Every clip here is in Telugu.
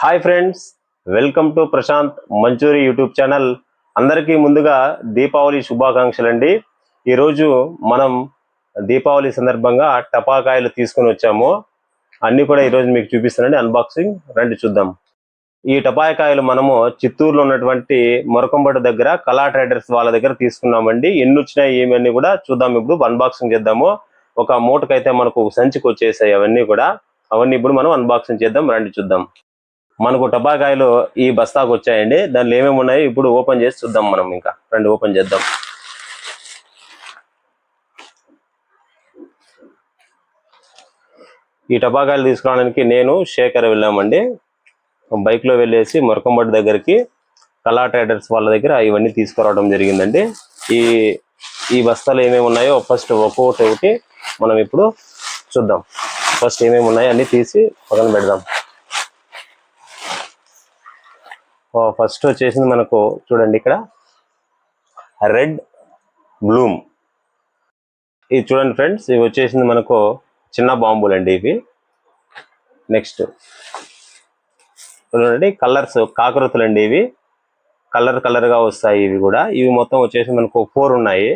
Hi friends welcome to Prashant Manchuri YouTube channel. అందరికీ ముందుగా దీపావళి శుభాకాంక్షలు అండి ఈరోజు మనం దీపావళి సందర్భంగా టపాకాయలు తీసుకొని వచ్చాము. అన్ని కూడా ఈరోజు మీకు చూపిస్తానండి అన్బాక్సింగ్ రండి చూద్దాం. ఈ టపాకాయలు మనము చిత్తూరులో ఉన్నటువంటి మొరకంబడి దగ్గర కళా ట్రేడర్స్ వాళ్ళ దగ్గర తీసుకున్నామండి. ఎన్ని వచ్చినాయి ఏమన్నీ కూడా చూద్దాం. ఇప్పుడు అన్బాక్సింగ్ చేద్దాము. ఒక మూటకైతే మనకు సంచికి వచ్చేసాయి అవన్నీ కూడా. అవన్నీ ఇప్పుడు మనం అన్బాక్సింగ్ చేద్దాం. రండి చూద్దాం. మనకు టపాకాయలు ఈ బస్తాకు వచ్చాయండి. దానిలో ఏమేమి ఉన్నాయి? ఇప్పుడు ఓపెన్ చేసి చూద్దాం మనం ఇంకా. రండి ఓపెన్ చేద్దాం. ఈ టపాకాయలు తీసుకురావడానికి నేను శేఖర్ వెళ్ళామండి. బైక్లో వెళ్ళేసి మొరకంబడి దగ్గరికి కళా ట్రేడర్స్ వాళ్ళ దగ్గర ఇవన్నీ తీసుకురావడం జరిగిందండి. ఈ ఈ బస్తాలు ఏమేమి ఉన్నాయో ఫస్ట్ ఒక్కొక్కటి ఒకటి మనం ఇప్పుడు చూద్దాం. ఫస్ట్ ఏమేమి ఉన్నాయో అన్నీ తీసి పక్కన పెడదాం. ఫస్ట్ వచ్చేసింది మనకు చూడండి ఇక్కడ. రెడ్ బ్లూమ్ ఇది చూడండి ఫ్రెండ్స్ ఇవి వచ్చేసింది మనకు చిన్న బాంబులు అండి ఇవి. నెక్స్ట్ చూడండి కలర్స్ కాకరతులు అండి ఇవి. కలర్ కలర్గా వస్తాయి ఇవి కూడా. ఇవి మొత్తం వచ్చేసి మనకు ఫోర్ ఉన్నాయి.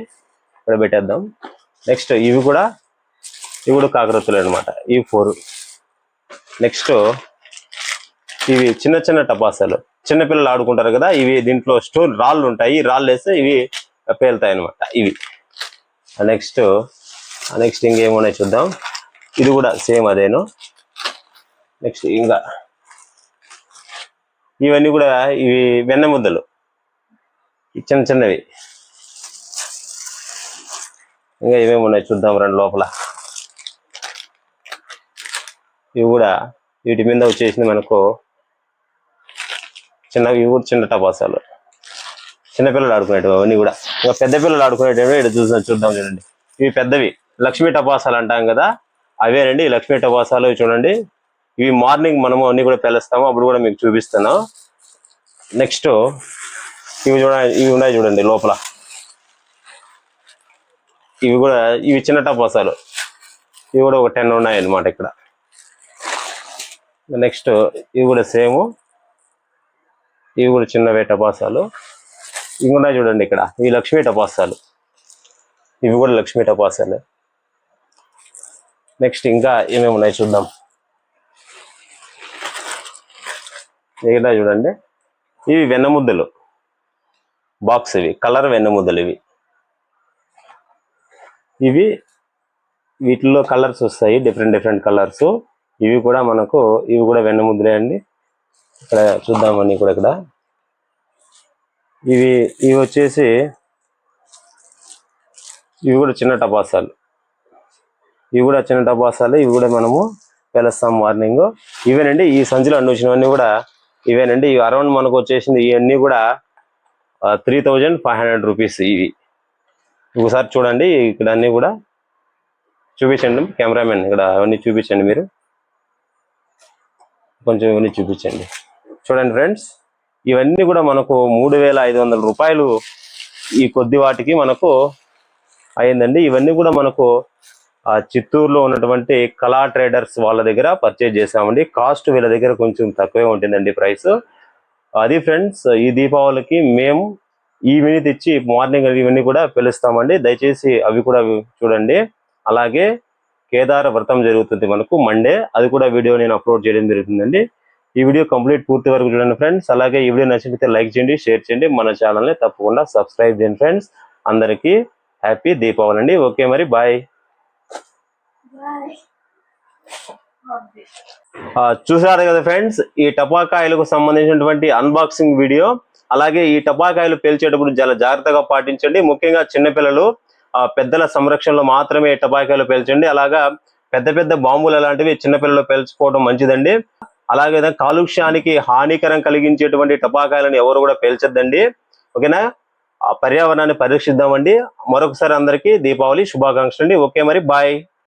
ఇక్కడ పెట్టేద్దాం. నెక్స్ట్ ఇవి కూడా ఇవి కూడా కాకరతులు అనమాట ఇవి ఫోర్ నెక్స్ట్ ఇవి చిన్న చిన్న టపాసాలు. చిన్నపిల్లలు ఆడుకుంటారు కదా ఇవి దీంట్లో స్టోన్ రాళ్ళు ఉంటాయి రాళ్ళు వేస్తే ఇవి పేలుతాయి అనమాట ఇవి నెక్స్ట్ నెక్స్ట్ ఇంకేమున్నాయి చూద్దాం. ఇది కూడా సేమ్ అదేను. నెక్స్ట్ ఇంకా ఇవన్నీ కూడా ఇవి వెన్న ముద్దలు. చిన్న చిన్నవి. ఇంకా ఏమేమి ఉన్నాయి చూద్దాం రండి లోపల. ఇవి కూడా వీటి మీద వచ్చేసింది మనకు చిన్న ఇవి కూడా చిన్న టపాసాలు చిన్నపిల్లలు ఆడుకునేటివి అవన్నీ కూడా. ఇంకా పెద్ద పిల్లలు ఆడుకునేటివి ఇక్కడ చూద్దాం చూద్దాం చూడండి. ఇవి పెద్దవి. లక్ష్మీ టపాసాలు అంటాం కదా అవేనండి. లక్ష్మీ టపాసాలు చూడండి. ఇవి మార్నింగ్ మనము అన్ని కూడా పిలుస్తాము. అప్పుడు కూడా మీకు చూపిస్తాను నెక్స్ట్ ఇవి చూడ ఇవి ఉన్నాయి చూడండి లోపల. ఇవి కూడా ఇవి చిన్న టపాసాలు. ఇవి కూడా ఒక టెన్ ఉన్నాయి అన్నమాట ఇక్కడ. నెక్స్ట్ ఇవి కూడా సేమ్. ఇవి కూడా చిన్నవే టపాసాలు. ఇవి ఉన్నాయి చూడండి ఇక్కడ. ఇవి లక్ష్మీ టపాసాలు. ఇవి కూడా లక్ష్మీ టపాసాలు. నెక్స్ట్ ఇంకా ఏమేమి ఉన్నాయి చూద్దాం. మిగతా చూడండి. ఇవి వెన్నముద్దలు. బాక్స్ ఇవి. కలర్ వెన్నముద్దలు ఇవి. ఇవి వీటిల్లో కలర్స్ వస్తాయి. డిఫరెంట్ డిఫరెంట్ కలర్స్ ఇవి కూడా మనకు ఇవి కూడా వెన్నముద్దలే అండి. ఇక్కడ చూద్దామని కూడా ఇక్కడ. ఇవి ఇవి వచ్చేసి ఇవి కూడా చిన్న టపాసాలు. ఇవి కూడా చిన్న టపాసాలు ఇవి కూడా మనము పేలుస్తాం మార్నింగ్ ఇవేనండి ఈ సంచిలో అన్ని వచ్చినవన్నీ కూడా ఇవేనండి ఇవి అరౌండ్ మనకు వచ్చేసింది ఇవన్నీ కూడా three thousand five hundred rupees ఇవి. ఒకసారి చూడండి ఇక్కడ అన్ని కూడా చూపించండి కెమెరామెన్ ఇక్కడ అవన్నీ చూపించండి మీరు. కొంచెం ఇవన్నీ చూపించండి. చూడండి ఫ్రెండ్స్ ఇవన్నీ కూడా మనకు మూడు వేల ఐదు వందల రూపాయలు ఈ కొద్ది వాటికి మనకు అయిందండి. ఇవన్నీ కూడా మనకు ఆ చిత్తూరులో ఉన్నటువంటి కళా ట్రేడర్స్ వాళ్ళ దగ్గర పర్చేజ్ చేసామండి కాస్ట్ వీళ్ళ దగ్గర కొంచెం తక్కువే ఉంటుందండి ప్రైస్. అది ఫ్రెండ్స్ ఈ దీపావళికి మేము ఈవిని తెచ్చి మార్నింగ్ ఇవన్నీ కూడా పిలుస్తామండి. దయచేసి అవి కూడా చూడండి. అలాగే కేదార వ్రతం జరుగుతుంది మనకు మండే అది కూడా వీడియో నేను అప్లోడ్ చేయడం జరుగుతుందండి. ఈ వీడియో కంప్లీట్ పూర్తి వరకు చూడండి ఫ్రెండ్స్ అలాగే ఈ వీడియో నచ్చితే లైక్ చేయండి షేర్ చేయండి. మన ఛానల్ని తప్పకుండా సబ్స్క్రైబ్ చేయండి ఫ్రెండ్స్ అందరికీ హ్యాపీ దీపావళి అండి. ఓకే మరి బాయ్ చూసారు కదా ఫ్రెండ్స్ ఈ టపాకాయలకు సంబంధించినటువంటి అన్బాక్సింగ్ వీడియో అలాగే ఈ టపాకాయలు పేల్చేటప్పుడు చాలా జాగ్రత్తగా పాటించండి. ముఖ్యంగా చిన్నపిల్లలు పెద్దల సంరక్షణలో మాత్రమే టపాకాయలు పేల్చండి. అలాగా పెద్ద పెద్ద బాంబులు అలాంటివి చిన్నపిల్లలు పేల్చుకోవడం మంచిదండి. అలాగే కాలుష్యానికి హానికరం కలిగించేటువంటి టపాకాయలను ఎవరు కూడా పేల్చొద్దండి. ఓకేనా? ఆ పర్యావరణాన్ని పరీక్షిద్దామండి మరొకసారి అందరికీ దీపావళి శుభాకాంక్షలు అండి. ఓకే మరి బాయ్.